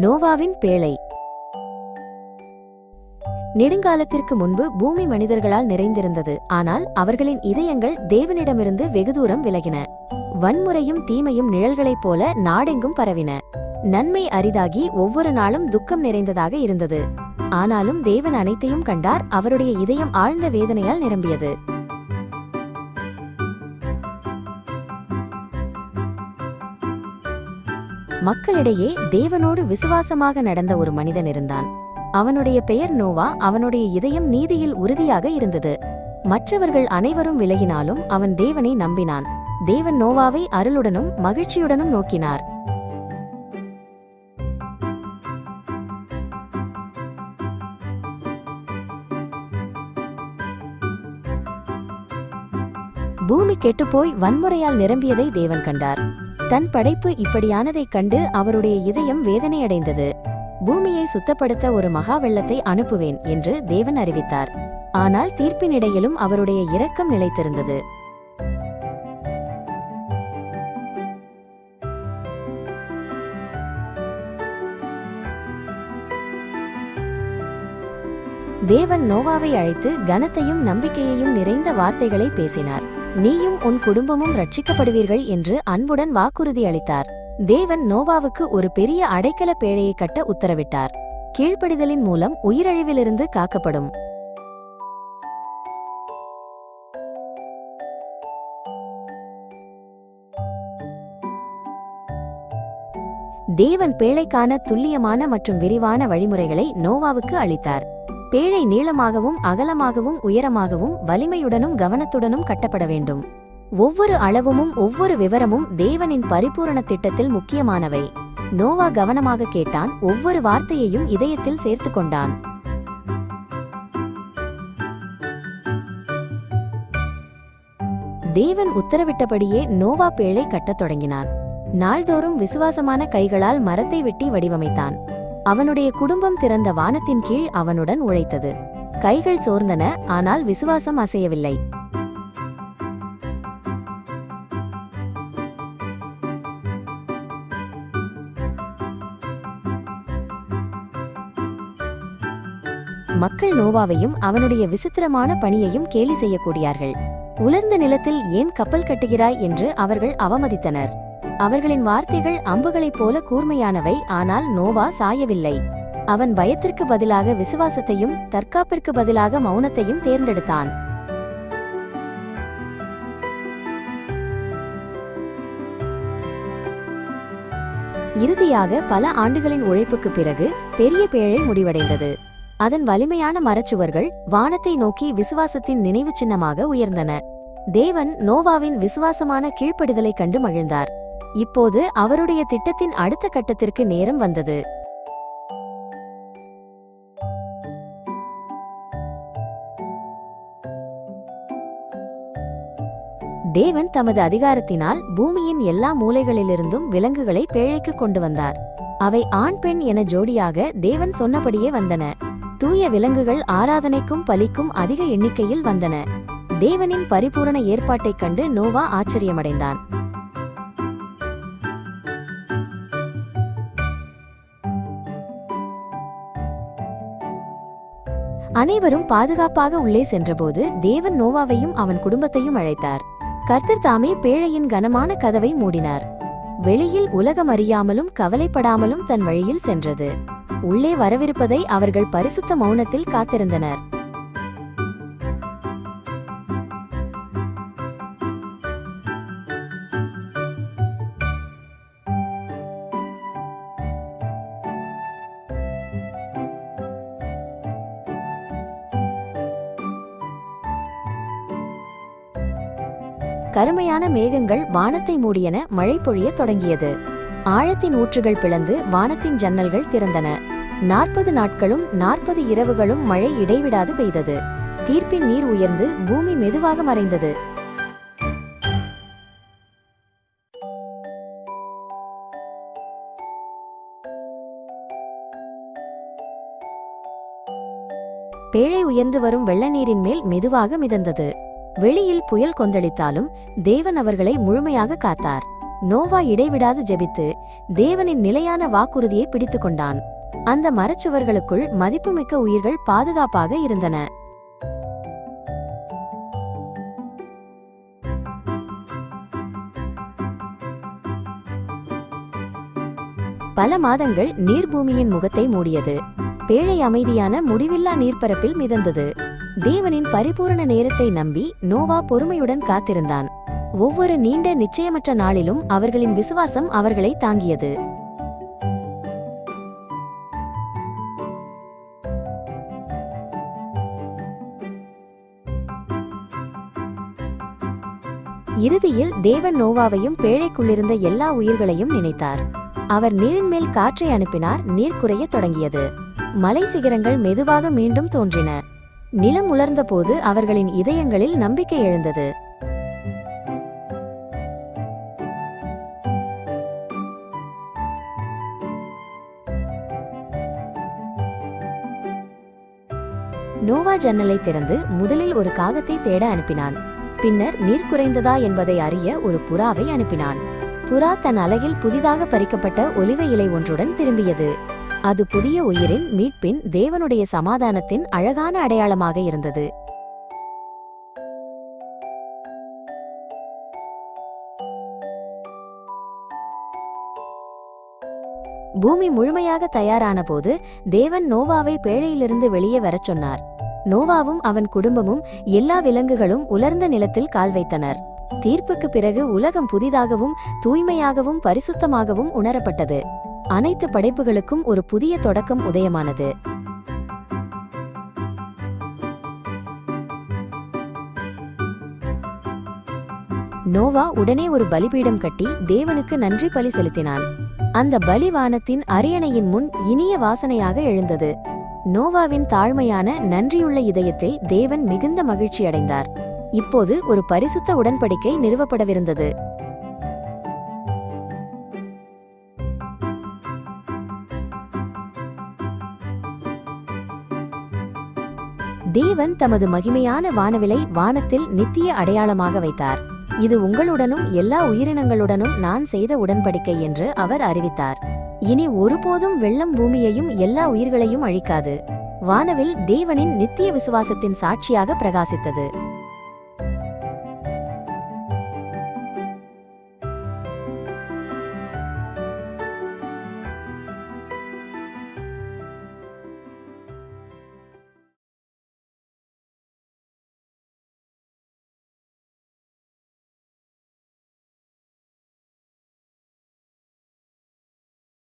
நோவாவின் பேழை. நெடுங்காலத்திற்கு முன்பு பூமி மனிதர்களால் நிறைந்திருந்தது. ஆனால் அவர்களின் இதயங்கள் தேவனிடமிருந்து வெகு தூரம் விலகின. வன்முறையும் தீமையும் நிழல்களைப் போல நாடெங்கும் பரவின. நன்மை அரிதாகி ஒவ்வொரு நாளும் துக்கம் நிறைந்ததாக இருந்தது. ஆனாலும் தேவன் அனைத்தையும் கண்டார். அவருடைய இதயம் ஆழ்ந்த வேதனையால் நிரம்பியது. மக்களிடையே தேவனோடு விசுவாசமாக நடந்த ஒரு மனிதன் இருந்தான். அவனுடைய பெயர் நோவா அவனுடைய இதயம் நீதியில் உறுதியாக இருந்தது. மற்றவர்கள் அனைவரும் விலகினாலும் அவன் தேவனை நம்பினான். தேவன் நோவாவை அருளுடனும் மகிழ்ச்சியுடனும் நோக்கினார். பூமி கெட்டுப்போய் வன்முறையால் நிரம்பியதை தேவன் கண்டார். தன் படைப்பு இப்படியானதைக் கண்டு அவருடைய இதயம் வேதனையடைந்தது. பூமியை சுத்தப்படுத்த ஒரு மகா வெள்ளத்தை அனுப்புவேன் என்று தேவன் அறிவித்தார். ஆனால் தீர்ப்பினிடையிலும் அவருடைய இரக்கம் நிலைத்திருந்தது. தேவன் நோவாவை அழைத்து கனத்தையும் நம்பிக்கையையும் நிறைந்த வார்த்தைகளை பேசினார். நீயும் உன் குடும்பமும் ரட்சிக்கப்படுவீர்கள் என்று அன்புடன் வாக்குறுதி அளித்தார். தேவன் நோவாவுக்கு ஒரு பெரிய அடைக்கல பேழையை கட்ட உத்தரவிட்டார். கீழ்ப்படிதலின் மூலம் உயிரழிவிலிருந்து காக்கப்படும். தேவன் பேழைக்கான துல்லியமான மற்றும் விரிவான வழிமுறைகளை நோவாவுக்கு அளித்தார். பேழை நீளமாகவும் அகலமாகவும் உயரமாகவும் வலிமையுடனும் கவனத்துடனும் கட்டப்பட வேண்டும். ஒவ்வொரு அளவுமும் ஒவ்வொரு விவரமும் தேவனின் பரிபூரண திட்டத்தில் முக்கியமானவை. நோவா கவனமாக கேட்டான் ஒவ்வொரு வார்த்தையையும் இதயத்தில் சேர்த்து கொண்டான். தேவன் உத்தரவிட்டபடியே நோவா பேழை கட்டத் தொடங்கினான். நாள்தோறும் விசுவாசமான கைகளால் மரத்தை வெட்டி வடிவமைத்தான். அவனுடைய குடும்பம் திறந்த வானத்தின் கீழ் அவனுடன் உழைத்தது. கைகள் சோர்ந்தன ஆனால் விசுவாசம் அசையவில்லை. மக்கள் நோவாவையும் அவனுடைய விசித்திரமான பணியையும் கேலி செய்யக்கூடியார்கள். உலர்ந்த நிலத்தில் ஏன் கப்பல் கட்டுகிறாய் என்று அவர்கள் அவமதித்தனர். அவர்களின் வார்த்தைகள் அம்புகளைப் போல கூர்மையானவை ஆனால் நோவா சாயவில்லை. அவன் பயத்திற்கு பதிலாக விசுவாசத்தையும் தற்காப்பிற்கு பதிலாக மௌனத்தையும் தேர்ந்தெடுத்தான். இறுதியாக பல ஆண்டுகளின் உழைப்புக்கு பிறகு பெரிய பேழை முடிவடைந்தது. அதன் வலிமையான மரச்சுவர்கள் வானத்தை நோக்கி விசுவாசத்தின் நினைவு சின்னமாக உயர்ந்தன. தேவன் நோவாவின் விசுவாசமான கீழ்ப்படிதலைக் கண்டு மகிழ்ந்தார். இப்போது அவருடைய திட்டத்தின் அடுத்த கட்டத்திற்கு நேரம் வந்தது. தேவன் தமது அதிகாரத்தினால் பூமியின் எல்லா மூலைகளிலிருந்தும் விலங்குகளை பேழைக்கு கொண்டு வந்தார். அவை ஆண் பெண் என ஜோடியாக தேவன் சொன்னபடியே வந்தன. தூய விலங்குகள் ஆராதனைக்கும் பலிக்கும் அதிக எண்ணிக்கையில் வந்தன. தேவனின் பரிபூரண ஏற்பாட்டைக் கண்டு நோவா ஆச்சரியமடைந்தான். அனைவரும் பாதுகாப்பாக உள்ளே சென்றபோது தேவன் நோவாவையும் அவன் குடும்பத்தையும் அழைத்தார். கர்த்தர் தாமே பேழையின் கனமான கதவை மூடினார். வெளியில் உலகம் அறியாமலும் கவலைப்படாமலும் தன் வழியில் சென்றது. உள்ளே வரவிருப்பதை அவர்கள் பரிசுத்த மௌனத்தில் காத்திருந்தனர். கருமையான மேகங்கள் வானத்தை மூடியன மழை பொழிய தொடங்கியது. ஆழத்தின் ஊற்றுகள் பிளந்து வானத்தின் ஜன்னல்கள் திறந்தன. நாற்பது நாட்களும் நாற்பது இரவுகளும் மழை இடைவிடாது பெய்தது. தீர்ப்பின் நீர் உயர்ந்து பூமி மெதுவாக மறைந்தது. பேழை உயர்ந்து வரும் வெள்ள நீரின் மேல் மெதுவாக மிதந்தது. வெளியில் புயல் கொந்தளித்தாலும் தேவன் அவர்களை முழுமையாக காத்தார். நோவா இடைவிடாது ஜெபித்து தேவனின் நிலையான வாக்குறுதியை பிடித்துக் கொண்டான். அந்த மரச்சுவர்களுக்குள் மதிப்புமிக்க உயிர்கள் பாதுகாப்பாக இருந்தன. பல மாதங்கள் நீர்பூமியின் முகத்தை மூடியது. பேழை அமைதியான முடிவில்லா நீர்ப்பரப்பில் மிதந்தது. தேவனின் பரிபூரண நேரத்தை நம்பி நோவா பொறுமையுடன் காத்திருந்தான். ஒவ்வொரு நீண்ட நிச்சயமற்ற நாளிலும் அவர்களின் விசுவாசம் அவர்களை தாங்கியது. இறுதியில் தேவன் நோவாவையும் பேழைக்குள்ளிருந்த எல்லா உயிர்களையும் நினைத்தார். அவர் நீரின் மேல் காற்றை அனுப்பினார் நீர் குறையத் தொடங்கியது. மலை சிகரங்கள் மெதுவாக மீண்டும் தோன்றின. நிலம் உலர்ந்தபோது அவர்களின் இதயங்களில் நம்பிக்கை எழுந்தது. நோவா ஜன்னலை திறந்து முதலில் ஒரு காகத்தை தேட அனுப்பினான். பின்னர் நீர் குறைந்ததா என்பதை அறிய ஒரு புறாவை அனுப்பினான். புறா தன் அலகில் புதிதாக பறிக்கப்பட்ட ஒலிவ இலை ஒன்றுடன் திரும்பியது. அது புதிய உயிரின் மீட்பின் தேவனுடைய சமாதானத்தின் அழகான அடையாளமாக இருந்தது. பூமி முழுமையாக தயாரான போது தேவன் நோவாவை பேழையிலிருந்து வெளியே வரச் சொன்னார். நோவாவும் அவன் குடும்பமும் எல்லா விலங்குகளும் உலர்ந்த நிலத்தில் கால் வைத்தனர். தீர்ப்புக்கு பிறகு உலகம் புதிதாகவும் தூய்மையாகவும் பரிசுத்தமாகவும் உணரப்பட்டது. அனைத்து படைப்புகளுக்கும் ஒரு புதிய தொடக்கம் உதயமானது. நோவா உடனே ஒரு பலிபீடம் கட்டி தேவனுக்கு நன்றி பலி செலுத்தினான். அந்த பலிவானத்தின் அரியணையின் முன் இனிய வாசனையாக எழுந்தது. நோவாவின் தாழ்மையான நன்றியுள்ள இதயத்தில் தேவன் மிகுந்த மகிழ்ச்சி அடைந்தார். இப்போது ஒரு பரிசுத்த உடன்படிக்கை நிறுவப்படவிருந்தது. தேவன் தமது மகிமையான வானவிலை வானத்தில் நித்திய அடையாளமாக வைத்தார். இது உங்களுடனும் எல்லா உயிரினங்களுடனும் நான் செய்த உடன்படிக்கை என்று அவர் அறிவித்தார். இனி ஒருபோதும் வெள்ளம் பூமியையும் எல்லா உயிர்களையும் அழிக்காது. வானவில் தேவனின் நித்திய விசுவாசத்தின் சாட்சியாக பிரகாசித்தது.